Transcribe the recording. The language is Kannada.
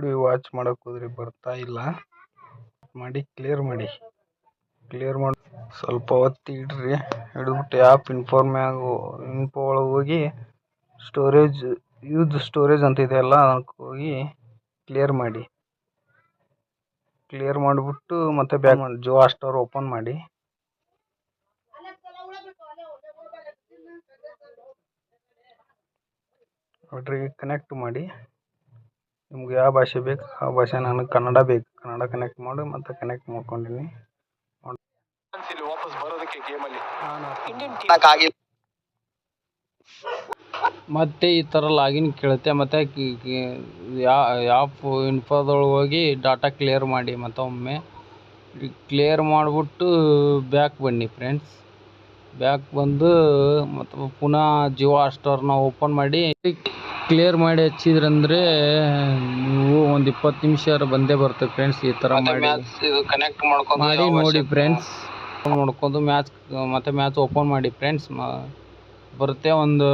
ವಿಡಿಯೋ ವಾಚ್ ಮಾಡಕ್ಕೆ ಹೋದ್ರಿ ಬರ್ತಾ ಇಲ್ಲ. ಮಾಡಿ ಕ್ಲಿಯರ್ ಮಾಡಿ. ಕ್ಲಿಯರ್ ಮಾಡಿ, ಸ್ವಲ್ಪ ಹೊತ್ತು ಇಡ್ರಿ. ಹಿಡಿದ್ಬಿಟ್ಟು ಆ್ಯಪ್ ಇನ್ಫಾರ್ಮ್ಯಾಗ ಇನ್ಫೋ ಒಳಗೆ ಹೋಗಿ ಸ್ಟೋರೇಜ್ ಯೂಸ್ ಸ್ಟೋರೇಜ್ ಅಂತ ಇದೆಯಲ್ಲ ಅದಕ್ಕೆ ಹೋಗಿ ಕ್ಲಿಯರ್ ಮಾಡಿ. ಕ್ಲಿಯರ್ ಮಾಡಿಬಿಟ್ಟು ಮತ್ತೆ ಬ್ಯಾಕ್ ಮಾಡಿ ಜೋ ಸ್ಟೋರ್ ಓಪನ್ ಮಾಡಿ. ನೋಡ್ರಿ ಕನೆಕ್ಟ್ ಮಾಡಿ. ನಿಮ್ಗೆ ಯಾವ ಭಾಷೆ ಬೇಕು ಆ ಭಾಷೆ ನನಗೆ ಕನ್ನಡ ಬೇಕು. ಕನ್ನಡ ಕನೆಕ್ಟ್ ಮಾಡಿ ಮತ್ತೆ ಕನೆಕ್ಟ್ ಮಾಡ್ಕೊಂಡಿನಿ. ಇಲ್ಲಿ ವಾಪಸ್ ಬರೋದಕ್ಕೆ ಗೇಮಲ್ಲಿ ಮತ್ತೆ ಈ ಥರ ಲಾಗಿನ್ ಕೇಳುತ್ತೆ ಮತ್ತು ಆ್ಯಪ್ ಇನ್ಫೋದೊಳಗೆ ಹೋಗಿ ಡಾಟಾ ಕ್ಲಿಯರ್ ಮಾಡಿ ಮತ್ತೊಮ್ಮೆ. ಕ್ಲಿಯರ್ ಮಾಡಿಬಿಟ್ಟು ಬ್ಯಾಕ್ ಬನ್ನಿ ಫ್ರೆಂಡ್ಸ್ ಬ್ಯಾಕ್ ಬಂದು ಮತ್ತು ಪುನಃ ಜಿಯೋ ಹಾಟ್ಸ್ಟಾರ್ನ ಓಪನ್ ಮಾಡಿ. ಕ್ಲಿಯರ್ ಮಾಡಿ ಹಚ್ಚಿದ್ರಂದ್ರೆ ನೀವು ಒಂದು ಇಪ್ಪತ್ತು ನಿಮಿಷ ಬಂದೇ ಬರ್ತದೆ ಫ್ರೆಂಡ್ಸ್ ಈ ಥರ ಮಾಡಿ. ಕನೆಕ್ಟ್ ಮಾಡ್ಕೊಂಡು ಮಾಡಿ ನೋಡಿ ಫ್ರೆಂಡ್ಸ್ ನೋಡ್ಕೊಂಡು ಮ್ಯಾಚ್ ಮತ್ತೆ ಮ್ಯಾಚ್ ಓಪನ್ ಮಾಡಿ ಫ್ರೆಂಡ್ಸ್ ಬರುತ್ತೆ ಒಂದು